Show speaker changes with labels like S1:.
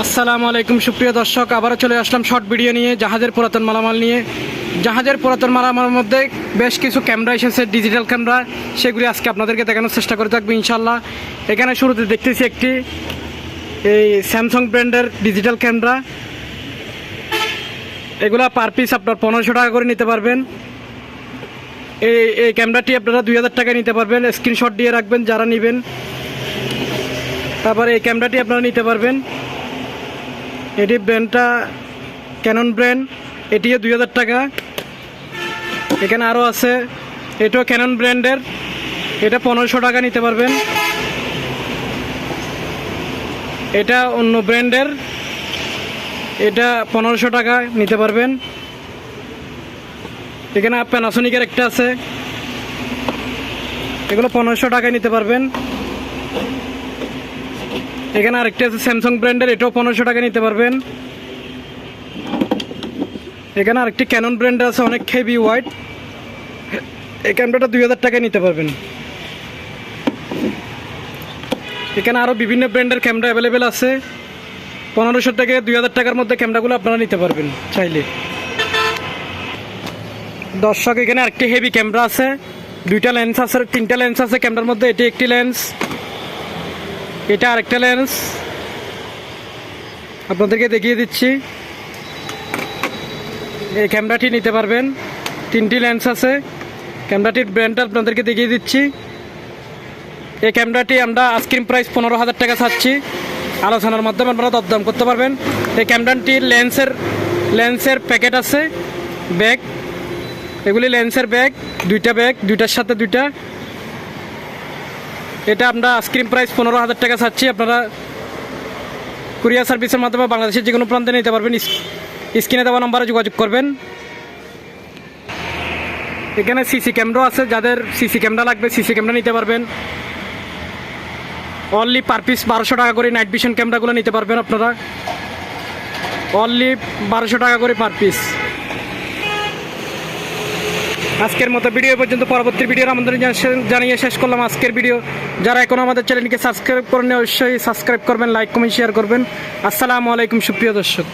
S1: আসসালামু আলাইকুম, সুপ্রিয় দর্শক। আবারও চলে আসলাম শর্ট ভিডিও নিয়ে, জাহাজের পুরাতন মালামাল নিয়ে। জাহাজের পুরাতন মালামালের মধ্যে বেশ কিছু ক্যামেরা এসেছে ডিজিটাল ক্যামেরা। সেগুলি আজকে আপনাদেরকে দেখানোর চেষ্টা করে থাকব ইনশাল্লাহ এখানে শুরুতে দেখতেছি একটি, এই স্যামসাং ব্র্যান্ডের ডিজিটাল ক্যামেরা। এগুলা পার পিস আপনার পনেরোশো টাকা করে নিতে পারবেন। এই এই ক্যামেরাটি আপনারা দুই হাজার টাকায় নিতে পারবেন। স্ক্রিনশট দিয়ে রাখবেন যারা নেবেন। তারপরে এই ক্যামেরাটি আপনারা নিতে পারবেন। এটি ব্র্যান্ডটা ক্যানন ব্র্যান্ড এটিও দুই হাজার টাকা। এখানে আরও আছে, এটাও ক্যানন ব্র্যান্ডের এটা পনেরোশো টাকা নিতে পারবেন। এটা অন্য ব্র্যান্ডের। এটা পনেরোশো টাকা নিতে পারবেন। এখানে প্যানাসোনিকের একটা আছে। এগুলো পনেরোশো টাকায় নিতে পারবেন। এখানে আরেকটা আছে স্যামসাং ব্র্যান্ডের এটাও পনেরোশো টাকা নিতে পারবেন। এখানে আরেকটি ক্যানন ব্র্যান্ডের আছে, অনেক হেভি হোয়াইট এই ক্যামেরাটা দুই হাজার টাকায় নিতে পারবেন। এখানে আরও বিভিন্ন ব্র্যান্ডের ক্যামেরা অ্যাভেলেবেল আছে। পনেরোশো থেকে দুই হাজার টাকার মধ্যে ক্যামেরাগুলো আপনারা নিতে পারবেন চাইলে। দর্শক, এখানে আরেকটি হেভি ক্যামেরা আছে। দুইটা লেন্স আছে তিনটা লেন্স আছে। ক্যামেরার মধ্যে এটি একটি লেন্স এটা আরেকটা লেন্স আপনাদেরকে দেখিয়ে দিচ্ছি। এই ক্যামেরাটি নিতে পারবেন। তিনটি লেন্স আছে। ক্যামেরাটির ব্র্যান্ডটা আপনাদেরকে দেখিয়ে দিচ্ছি। এই ক্যামেরাটি আমরা আইসক্রিম প্রাইস পনেরো হাজার টাকা ছাড়ছি। আলোচনার মাধ্যমে আপনারা দরদাম করতে পারবেন। এই ক্যামেরাটির লেন্সের লেন্সের প্যাকেট আছে। ব্যাগ এগুলি লেন্সের ব্যাগ দুইটা ব্যাগ দুইটার সাথে দুইটা। এটা আমরা আইসক্রিম প্রাইস পনেরো হাজার টাকা চাচ্ছি। আপনারা কুরিয়ার সার্ভিসের মাধ্যমে বাংলাদেশের যে কোনো প্রান্তে নিতে পারবেন। স্ক্রিনে দেওয়া নম্বরে যোগাযোগ করবেন। এখানে সিসি ক্যামেরাও আছে, যাদের সিসি ক্যামেরা লাগবে সিসি ক্যামেরা নিতে পারবেন। অনলি পার পিস বারোশো টাকা করে নাইট ভিশন ক্যামেরাগুলো নিতে পারবেন আপনারা। অনলি বারোশো টাকা করে পার পিস আজকের মতো ভিডিও পর্যন্ত, পরবর্তী ভিডিওর আমাদের জানিয়ে শেষ করলাম আজকের ভিডিও। যারা এখন আমাদের চ্যানেলকে সাবস্ক্রাইব করেন অবশ্যই সাবস্ক্রাইব করবেন, লাইক, কমেন্ট শেয়ার করবেন। আসসালামু আলাইকুম, সুপ্রিয় দর্শক।